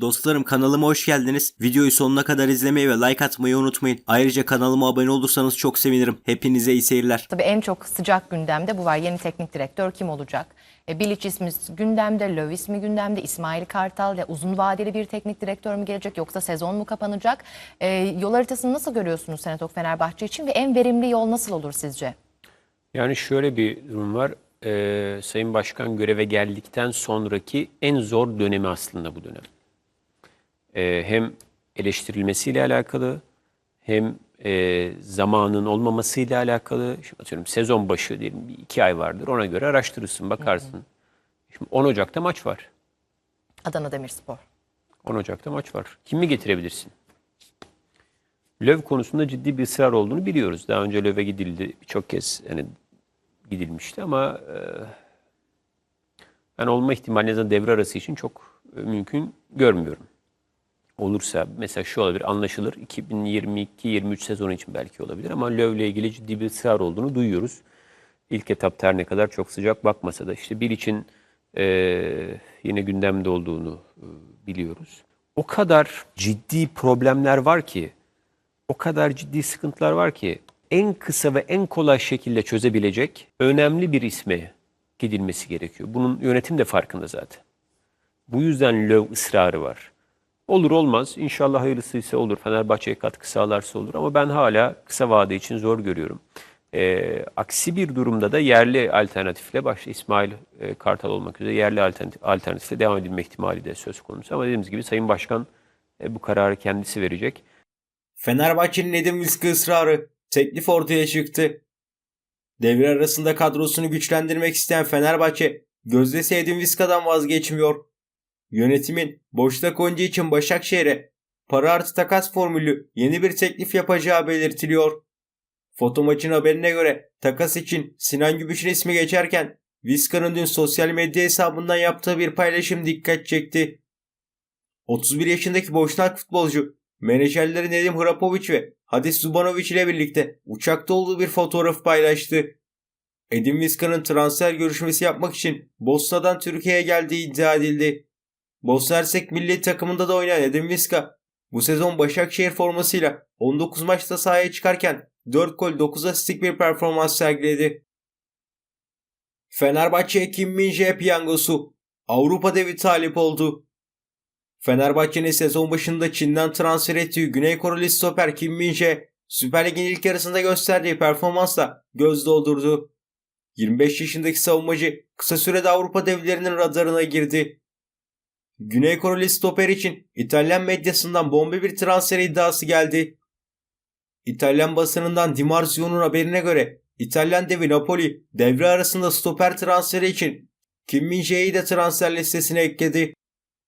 Dostlarım kanalıma hoş geldiniz. Videoyu sonuna kadar izlemeyi ve like atmayı unutmayın. Ayrıca kanalıma abone olursanız çok sevinirim. Hepinize iyi seyirler. Tabii en çok sıcak gündemde bu var. Yeni teknik direktör kim olacak? E, Bilic ismi gündemde, Löw ismi gündemde, İsmail Kartal ya uzun vadeli bir teknik direktör mü gelecek yoksa sezon mu kapanacak? E, yol haritasını nasıl görüyorsunuz Senetok Fenerbahçe için ve en verimli yol nasıl olur sizce? Yani şöyle bir durum var. Ee, Sayın Başkan göreve geldikten sonraki en zor dönemi aslında bu dönem. Ee, hem eleştirilmesiyle alakalı hem e, zamanın olmamasıyla alakalı. Şimdi atıyorum sezon başı diyelim bir iki ay vardır. Ona göre araştırırsın, bakarsın. Şimdi 10 Ocak'ta maç var. Adana Demirspor. 10 Ocak'ta maç var. Kimi getirebilirsin? Löv konusunda ciddi bir ısrar olduğunu biliyoruz. Daha önce Löv'e gidildi birçok kez hani gidilmişti ama e, ben olma ihtimali azından devre arası için çok e, mümkün görmüyorum. Olursa mesela şu olabilir anlaşılır 2022-23 sezonu için belki olabilir ama Löw ile ilgili ciddi bir ısrar olduğunu duyuyoruz. İlk etapta her ne kadar çok sıcak bakmasa da işte bir için e, yine gündemde olduğunu e, biliyoruz. O kadar ciddi problemler var ki, o kadar ciddi sıkıntılar var ki en kısa ve en kolay şekilde çözebilecek önemli bir isme gidilmesi gerekiyor. Bunun yönetim de farkında zaten. Bu yüzden Löw ısrarı var. Olur olmaz. İnşallah hayırlısıysa olur. Fenerbahçe'ye katkı sağlarsa olur. Ama ben hala kısa vade için zor görüyorum. Ee, aksi bir durumda da yerli alternatifle başta İsmail e, Kartal olmak üzere yerli alternatif, alternatifle devam edilme ihtimali de söz konusu. Ama dediğimiz gibi Sayın Başkan e, bu kararı kendisi verecek. Fenerbahçe'nin Edin Viskı ısrarı teklif ortaya çıktı. Devre arasında kadrosunu güçlendirmek isteyen Fenerbahçe gözdesi Edin Viska'dan vazgeçmiyor. Yönetimin boşta oyuncu için Başakşehir'e para artı takas formülü yeni bir teklif yapacağı belirtiliyor. Foto maçın haberine göre takas için Sinan Gümüş'ün ismi geçerken Vizca'nın dün sosyal medya hesabından yaptığı bir paylaşım dikkat çekti. 31 yaşındaki boşnak futbolcu menajerleri Nedim Hrapovic ve Hadis Zubanovic ile birlikte uçakta olduğu bir fotoğraf paylaştı. Edin Vizca'nın transfer görüşmesi yapmak için Bosna'dan Türkiye'ye geldiği iddia edildi. Bosna Hersek milli takımında da oynayan Edin Vizca bu sezon Başakşehir formasıyla 19 maçta sahaya çıkarken 4 gol 9 asistlik bir performans sergiledi. Fenerbahçe Kim Min-jae piyangosu Avrupa devi talip oldu. Fenerbahçe'nin sezon başında Çin'den transfer ettiği Güney Koreli stoper Kim Min-jae Süper Lig'in ilk yarısında gösterdiği performansla göz doldurdu. 25 yaşındaki savunmacı kısa sürede Avrupa devlerinin radarına girdi. Güney Koreli stoper için İtalyan medyasından bomba bir transfer iddiası geldi. İtalyan basınından Di Marzio'nun haberine göre İtalyan devi Napoli devre arasında stoper transferi için Kim Min-jae'yi de transfer listesine ekledi.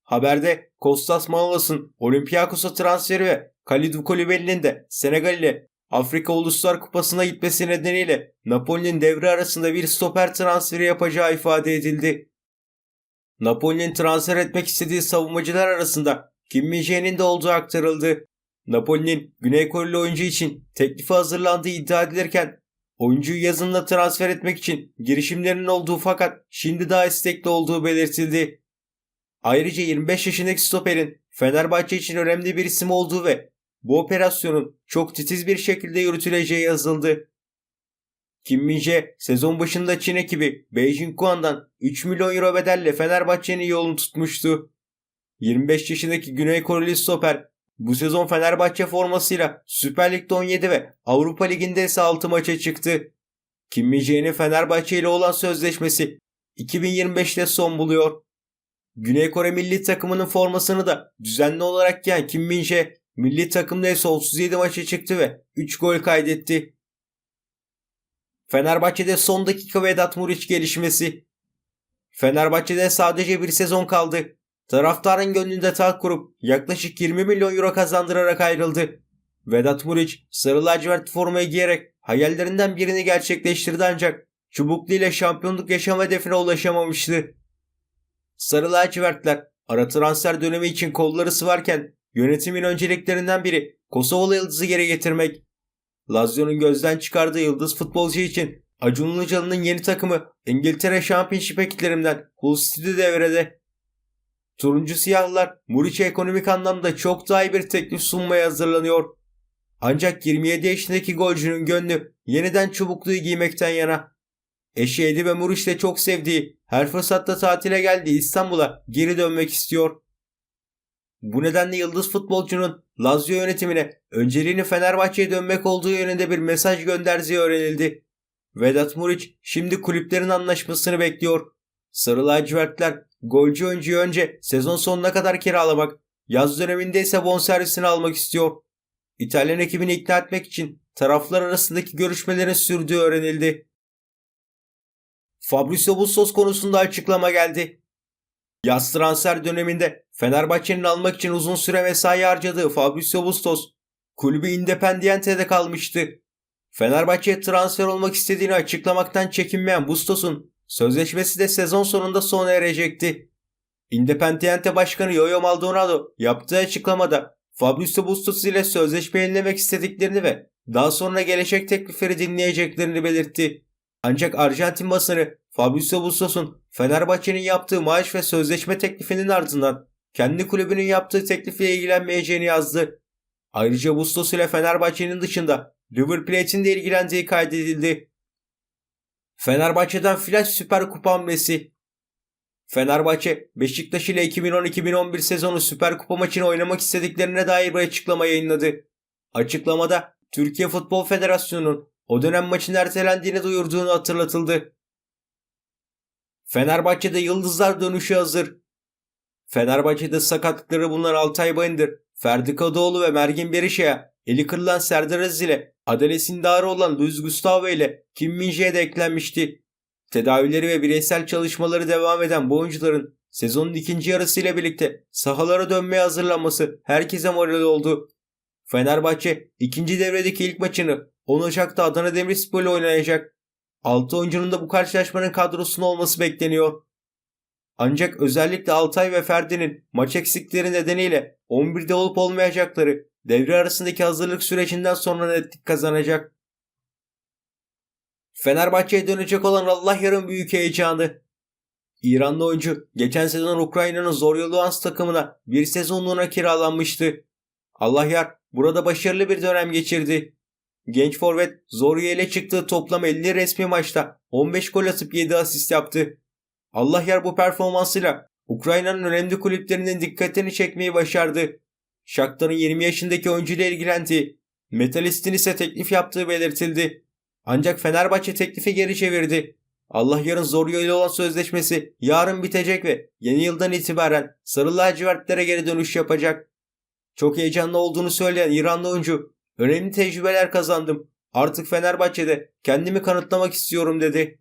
Haberde Kostas Manolas'ın Olympiakos'a transferi ve Kalidou Koulibaly'nin de Senegal ile Afrika Uluslar Kupası'na gitmesi nedeniyle Napoli'nin devre arasında bir stoper transferi yapacağı ifade edildi. Napoli'nin transfer etmek istediği savunmacılar arasında Kim Min-jae'nin de olduğu aktarıldı. Napoli'nin Güney Koreli oyuncu için teklifi hazırlandığı iddia edilirken oyuncuyu yazınla transfer etmek için girişimlerinin olduğu fakat şimdi daha istekli olduğu belirtildi. Ayrıca 25 yaşındaki stoperin Fenerbahçe için önemli bir isim olduğu ve bu operasyonun çok titiz bir şekilde yürütüleceği yazıldı. Kim Min-jae sezon başında Çin ekibi Beijing Guan'dan 3 milyon euro bedelle Fenerbahçe'nin yolunu tutmuştu. 25 yaşındaki Güney Koreli stoper bu sezon Fenerbahçe formasıyla Süper Lig'de 17 ve Avrupa Ligi'nde ise 6 maça çıktı. Kim Min-jae'nin Fenerbahçe ile olan sözleşmesi 2025'te son buluyor. Güney Kore milli takımının formasını da düzenli olarak giyen Kim Min-jae milli takımda ise 37 maça çıktı ve 3 gol kaydetti. Fenerbahçe'de son dakika Vedat Muriç gelişmesi. Fenerbahçe'de sadece bir sezon kaldı. Taraftarın gönlünde taht kurup yaklaşık 20 milyon euro kazandırarak ayrıldı. Vedat Muriç sarı lacivert formayı giyerek hayallerinden birini gerçekleştirdi ancak Çubuklu ile şampiyonluk yaşam hedefine ulaşamamıştı. Sarı lacivertler ara transfer dönemi için kolları sıvarken yönetimin önceliklerinden biri Kosovalı yıldızı geri getirmek. Lazio'nun gözden çıkardığı yıldız futbolcu için Acun Ilıcalı'nın yeni takımı İngiltere Championship ekiplerinden Hull City devrede. Turuncu siyahlar Muriç'e ekonomik anlamda çok daha iyi bir teklif sunmaya hazırlanıyor. Ancak 27 yaşındaki golcünün gönlü yeniden çubukluğu giymekten yana. Eşi Edi ve Muriç'te çok sevdiği, her fırsatta tatile geldiği İstanbul'a geri dönmek istiyor. Bu nedenle yıldız futbolcunun Lazio yönetimine önceliğini Fenerbahçe'ye dönmek olduğu yönünde bir mesaj gönderdiği öğrenildi. Vedat Muriç şimdi kulüplerin anlaşmasını bekliyor. Sarı lacivertler golcü oyuncuyu önce sezon sonuna kadar kiralamak, yaz döneminde ise bonservisini almak istiyor. İtalyan ekibini ikna etmek için taraflar arasındaki görüşmelerin sürdüğü öğrenildi. Fabrizio Bustos konusunda açıklama geldi. Yaz transfer döneminde Fenerbahçe'nin almak için uzun süre mesai harcadığı Fabrizio Bustos kulübü Independiente'de kalmıştı. Fenerbahçe'ye transfer olmak istediğini açıklamaktan çekinmeyen Bustos'un sözleşmesi de sezon sonunda sona erecekti. Independiente Başkanı Yoyo Maldonado yaptığı açıklamada Fabrizio Bustos ile sözleşme yenilemek istediklerini ve daha sonra gelecek teklifleri dinleyeceklerini belirtti. Ancak Arjantin basını Fabrizio Bustos'un Fenerbahçe'nin yaptığı maaş ve sözleşme teklifinin ardından kendi kulübünün yaptığı teklifle ilgilenmeyeceğini yazdı. Ayrıca Bustos ile Fenerbahçe'nin dışında River Plate'in de ilgilendiği kaydedildi. Fenerbahçe'den Flash Süper Kupa hamlesi Fenerbahçe, Beşiktaş ile 2010-2011 sezonu Süper Kupa maçını oynamak istediklerine dair bir açıklama yayınladı. Açıklamada Türkiye Futbol Federasyonu'nun o dönem maçın ertelendiğini duyurduğunu hatırlatıldı. Fenerbahçe'de Yıldızlar dönüşü hazır. Fenerbahçe'de sakatlıkları bulunan Altay Bayındır, Ferdi Kadıoğlu ve Mergin Berişe'ye eli kırılan Serdar Aziz ile adalesin dağrı olan Luis Gustavo ile Kim Min-jae de eklenmişti. Tedavileri ve bireysel çalışmaları devam eden bu oyuncuların sezonun ikinci yarısıyla birlikte sahalara dönmeye hazırlanması herkese moral oldu. Fenerbahçe ikinci devredeki ilk maçını 10 Ocak'ta Adana Demirspor ile oynayacak. 6 oyuncunun da bu karşılaşmanın kadrosunda olması bekleniyor. Ancak özellikle Altay ve Ferdi'nin maç eksikleri nedeniyle 11'de olup olmayacakları devre arasındaki hazırlık sürecinden sonra netlik kazanacak. Fenerbahçe'ye dönecek olan Allah yarın büyük heyecanı. İranlı oyuncu geçen sezon Ukrayna'nın Zorya Luhansk takımına bir sezonluğuna kiralanmıştı. Allah yar burada başarılı bir dönem geçirdi. Genç forvet Zorya ile çıktığı toplam 50 resmi maçta 15 gol atıp 7 asist yaptı. Allah yar bu performansıyla Ukrayna'nın önemli kulüplerinin dikkatini çekmeyi başardı. Shakhtar'ın 20 yaşındaki oyuncuyla ilgilendi. Metalist'in ise teklif yaptığı belirtildi. Ancak Fenerbahçe teklifi geri çevirdi. Allah yarın Zorya ile olan sözleşmesi yarın bitecek ve yeni yıldan itibaren sarı lacivertlere geri dönüş yapacak. Çok heyecanlı olduğunu söyleyen İranlı oyuncu önemli tecrübeler kazandım. Artık Fenerbahçe'de kendimi kanıtlamak istiyorum dedi.